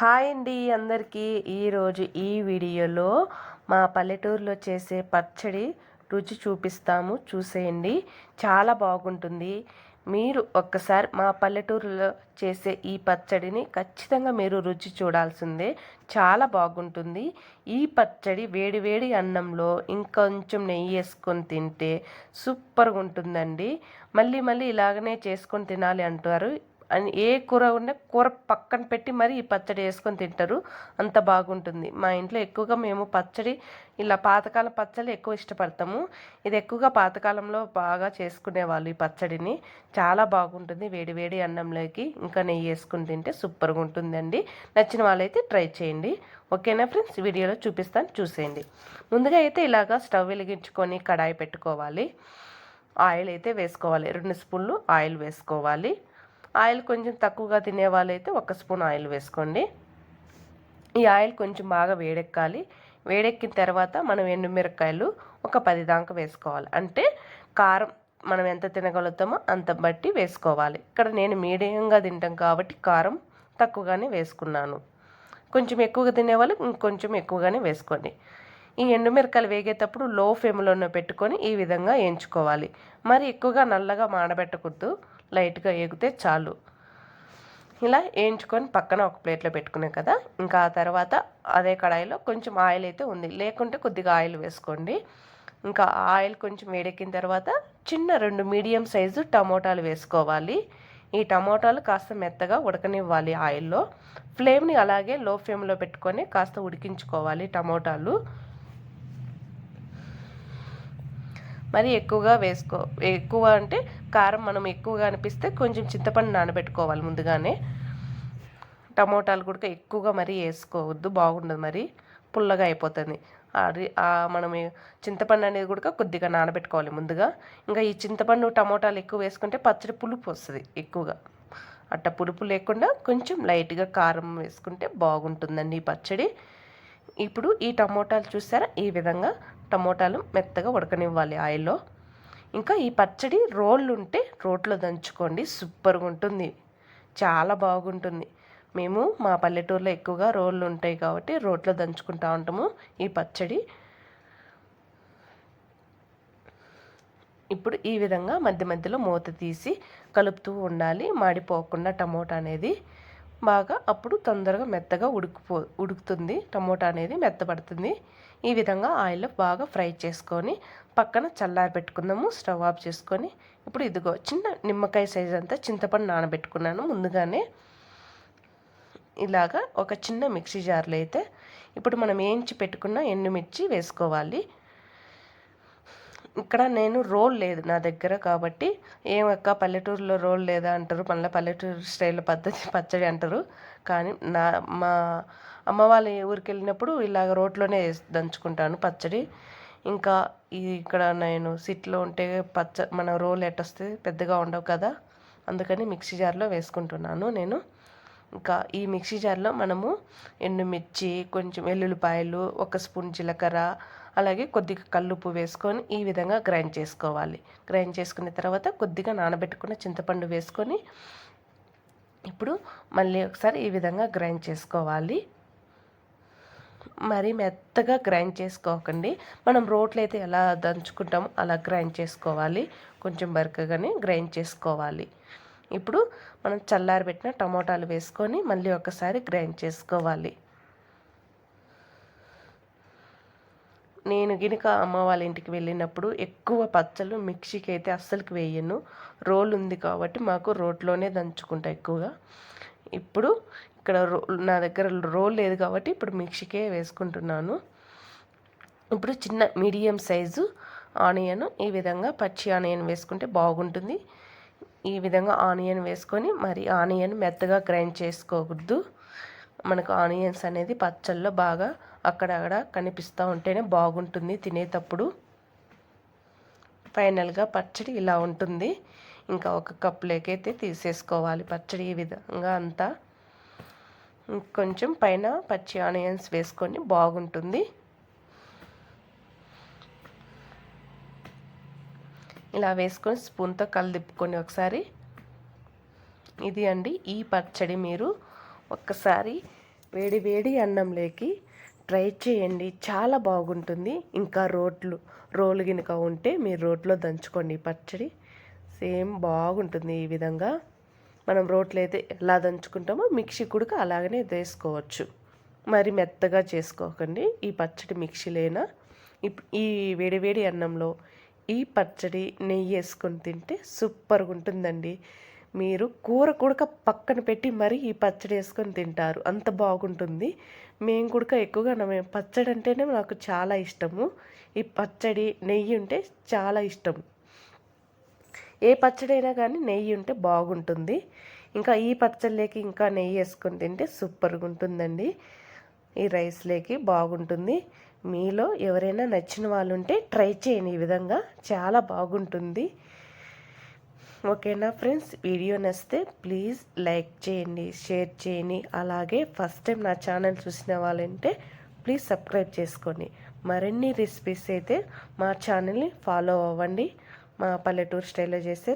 Hi అండి అందరికీ. ఈరోజు ఈ వీడియోలో మా పల్లెటూరులో చేసే పచ్చడి రుచి చూపిస్తాము. చూసేయండి. చాలా బాగుంటుంది. మీరు ఒక్కసారి మా పల్లెటూరులో చేసే ఈ పచ్చడిని ఖచ్చితంగా మీరు రుచి చూడాల్సిందే. చాలా బాగుంటుంది. ఈ పచ్చడి వేడి వేడి అన్నంలో ఇంకొంచెం నెయ్యి వేసుకొని తింటే సూపర్గా ఉంటుందండి. మళ్ళీ మళ్ళీ ఇలాగనే చేసుకొని తినాలి అంటారు. అని ఏ కూర ఉన్నా కూర పక్కన పెట్టి మరి ఈ పచ్చడి వేసుకొని తింటారు. అంత బాగుంటుంది. మా ఇంట్లో ఎక్కువగా మేము పచ్చడి ఇలా పాతకాలం పచ్చడి ఎక్కువ ఇష్టపడతాము. ఇది ఎక్కువగా పాతకాలంలో బాగా చేసుకునేవాళ్ళు ఈ పచ్చడిని. చాలా బాగుంటుంది. వేడి వేడి అన్నంలోకి ఇంకా నెయ్యి వేసుకుని తింటే సూపర్గా ఉంటుందండి. నచ్చిన వాళ్ళైతే ట్రై చేయండి. ఓకేనా ఫ్రెండ్స్? వీడియోలో చూపిస్తాను. చూసేయండి. ముందుగా అయితే ఇలాగా స్టవ్ వెలిగించుకొని కడాయి పెట్టుకోవాలి. ఆయిల్ అయితే వేసుకోవాలి. రెండు స్పూన్లు ఆయిల్ వేసుకోవాలి. ఆయిల్ కొంచెం తక్కువగా తినే వాళ్ళైతే ఒక స్పూన్ ఆయిల్ వేసుకోండి. ఈ ఆయిల్ కొంచెం బాగా వేడెక్కాలి. వేడెక్కిన తర్వాత మనం ఎండుమిరకాయలు ఒక పది దాకా వేసుకోవాలి. అంటే కారం మనం ఎంత తినగలుగుతామో అంత బట్టి వేసుకోవాలి. ఇక్కడ నేను మీడియంగా తింటాం కాబట్టి కారం తక్కువగానే వేసుకున్నాను. కొంచెం ఎక్కువగా తినేవాళ్ళు ఇంకొంచెం ఎక్కువగానే వేసుకోండి. ఈ ఎండుమిరకాయలు వేగేటప్పుడు లో ఫ్లేమ్లోనే పెట్టుకొని ఈ విధంగా వేయించుకోవాలి. మరి ఎక్కువగా నల్లగా మాడబెట్టకూడదు. లైట్గా ఎగితే చాలు. ఇలా వేయించుకొని పక్కన ఒక ప్లేట్లో పెట్టుకునే కదా ఇంకా ఆ తర్వాత అదే కడాయిలో కొంచెం ఆయిల్ అయితే ఉంది. లేకుంటే కొద్దిగా ఆయిల్ వేసుకోండి. ఇంకా ఆయిల్ కొంచెం వేడెక్కిన తర్వాత చిన్న రెండు మీడియం సైజు టమోటాలు వేసుకోవాలి. ఈ టమోటాలు కాస్త మెత్తగా ఉడకనివ్వాలి ఆయిల్లో. ఫ్లేమ్ని అలాగే లో ఫ్లేమ్లో పెట్టుకొని కాస్త ఉడికించుకోవాలి టమోటాలు. మరి ఎక్కువగా వేసుకో ఎక్కువ అంటే కారం మనం ఎక్కువగా అనిపిస్తే కొంచెం చింతపండు నానబెట్టుకోవాలి ముందుగానే. టమోటాలు కూడా ఎక్కువగా మరీ వేసుకోవద్దు బాగుండదు మరి పుల్లగా అయిపోతుంది. అది మనం చింతపండు అనేది కూడా కొద్దిగా నానబెట్టుకోవాలి ముందుగా. ఇంకా ఈ చింతపండు టమోటాలు ఎక్కువ వేసుకుంటే పచ్చడి పులుపు వస్తుంది ఎక్కువగా. అట్ట పులుపు లేకుండా కొంచెం లైట్గా కారం వేసుకుంటే బాగుంటుందండి ఈ పచ్చడి. ఇప్పుడు ఈ టమోటాలు చూసారా? ఈ విధంగా టమోటాలు మెత్తగా ఉడకనివ్వాలి ఆయిల్లో. ఇంకా ఈ పచ్చడి రోళ్ళు ఉంటే రోట్లో దంచుకోండి సూపర్గా ఉంటుంది చాలా బాగుంటుంది. మేము మా పల్లెటూరులో ఎక్కువగా రోళ్ళు ఉంటాయి కాబట్టి రోట్లో దంచుకుంటూ ఉంటాము ఈ పచ్చడి. ఇప్పుడు ఈ విధంగా మధ్య మధ్యలో మూత తీసి కలుపుతూ ఉండాలి. మాడిపోకుండా టమోటా అనేది బాగా అప్పుడు తొందరగా మెత్తగా ఉడికిపో ఉడుకుతుంది. టమోటా అనేది మెత్తపడుతుంది ఈ విధంగా ఆయిల్లో బాగా ఫ్రై చేసుకొని పక్కన చల్లారి పెట్టుకుందాము. స్టవ్ ఆఫ్ చేసుకొని ఇప్పుడు ఇదిగో చిన్న నిమ్మకాయ సైజ్ అంతా చింతపండు నానబెట్టుకున్నాను ముందుగానే. ఇలాగా ఒక చిన్న మిక్సీ జార్లో అయితే ఇప్పుడు మనం వేయించి పెట్టుకున్న ఎండుమిర్చి వేసుకోవాలి. ఇక్కడ నేను రోల్ లేదు నా దగ్గర కాబట్టి ఏమక్క పల్లెటూరులో రోల్ లేదా అంటారు? మళ్ళీ పల్లెటూరు స్టైల్ పద్ధతి పచ్చడి అంటారు. కానీ నా మా అమ్మ వాళ్ళ ఊరికి వెళ్ళినప్పుడు ఇలాగ రోట్లోనే దంచుకుంటాను పచ్చడి. ఇంకా ఇక్కడ నేను సిట్లో ఉంటే పచ్చ మన రోల్ ఎట్టొస్తే పెద్దగా ఉండవు కదా అందుకని మిక్సీ జార్లో వేసుకుంటున్నాను నేను. ఇంకా ఈ మిక్సీ జార్లో మనము ఎండుమిర్చి కొంచెం వెల్లుల్లిపాయలు ఒక స్పూన్ జీలకర్ర అలాగే కొద్దిగా కల్లుప్పు వేసుకొని ఈ విధంగా గ్రైండ్ చేసుకోవాలి. గ్రైండ్ చేసుకున్న తర్వాత కొద్దిగా నానబెట్టుకున్న చింతపండు వేసుకొని ఇప్పుడు మళ్ళీ ఒకసారి ఈ విధంగా గ్రైండ్ చేసుకోవాలి. మరీ మెత్తగా గ్రైండ్ చేసుకోకండి. మనం రోట్లో అయితే ఎలా దంచుకుంటామో అలా గ్రైండ్ చేసుకోవాలి. కొంచెం బరకగానే గ్రైండ్ చేసుకోవాలి. ఇప్పుడు మనం చల్లారి పెట్టిన టమోటాలు వేసుకొని మళ్ళీ ఒకసారి గ్రైండ్ చేసుకోవాలి. నేను గినక అమ్మ వాళ్ళ ఇంటికి వెళ్ళినప్పుడు ఎక్కువ పచ్చళ్ళు మిక్సీకి అయితే అస్సలుకి వేయను. రోల్ ఉంది కాబట్టి మాకు రోట్లోనే దంచుకుంటా ఎక్కువగా. ఇప్పుడు ఇక్కడ నా దగ్గర రోల్ లేదు కాబట్టి ఇప్పుడు మిక్సీకే వేసుకుంటున్నాను. ఇప్పుడు చిన్న మీడియం సైజు ఆనియన్ ఈ విధంగా పచ్చి ఆనియన్ వేసుకుంటే బాగుంటుంది. ఈ విధంగా ఆనియన్ వేసుకొని మరి ఆనియన్ మెత్తగా గ్రైండ్ చేసుకోకూడదు. మనకు ఆనియన్స్ అనేది పచ్చళ్ళలో బాగా అక్కడక్కడ కనిపిస్తూ ఉంటేనే బాగుంటుంది తినేటప్పుడు. ఫైనల్గా పచ్చడి ఇలా ఉంటుంది. ఇంకా ఒక కప్లోకైతే తీసేసుకోవాలి. పచ్చడి ఈ విధంగా అంతా కొంచెం పైన పచ్చి ఆనియన్స్ వేసుకొని బాగుంటుంది. ఇలా వేసుకొని స్పూన్తో కలిదిప్పుకొని ఒకసారి. ఇది అండి ఈ పచ్చడి మీరు ఒక్కసారి వేడి వేడి అన్నంలోకి ట్రై చేయండి. చాలా బాగుంటుంది. ఇంకా రోట్లు రోలు గినక ఉంటే మీరు రోట్లో దంచుకోండి. పచ్చడి సేమ్ బాగుంటుంది ఈ విధంగా. మనం రోట్లో అయితే ఎలా దంచుకుంటామో మిక్సీ కూడా అలాగనే వేసుకోవచ్చు. మరి మెత్తగా చేసుకోకండి. ఈ పచ్చడి మిక్సీలేనా ఈ వేడివేడి అన్నంలో ఈ పచ్చడి నెయ్యి వేసుకొని తింటే సూపర్గా ఉంటుందండి మీరు కూర కూడక పక్కన పెట్టి మరీ ఈ పచ్చడి వేసుకొని తింటారు. అంత బాగుంటుంది. మేము కుడక ఎక్కువగా మేము పచ్చడి అంటేనే నాకు చాలా ఇష్టము. ఈ పచ్చడి నెయ్యి ఉంటే చాలా ఇష్టం. ఏ పచ్చడైనా కానీ నెయ్యి ఉంటే బాగుంటుంది. ఇంకా ఈ పచ్చళ్ళకి ఇంకా నెయ్యి వేసుకొని తింటే సూపర్గా ఉంటుందండి. ఈ రైస్లోకి బాగుంటుంది. మీలో ఎవరైనా నచ్చిన వాళ్ళు ఉంటే ట్రై చేయండి. ఈ విధంగా చాలా బాగుంటుంది. ఓకేనా ఫ్రెండ్స్? వీడియో నచ్చితే ప్లీజ్ లైక్ చేయండి షేర్ చేయండి. అలాగే ఫస్ట్ టైం నా ఛానల్ చూసిన వాళ్ళంటే ప్లీజ్ సబ్స్క్రైబ్ చేసుకోండి. మరిన్ని రెసిపీస్ అయితే మా ఛానల్ని ఫాలో అవ్వండి. మా పల్లెటూరు స్టైల్లో చేస్తే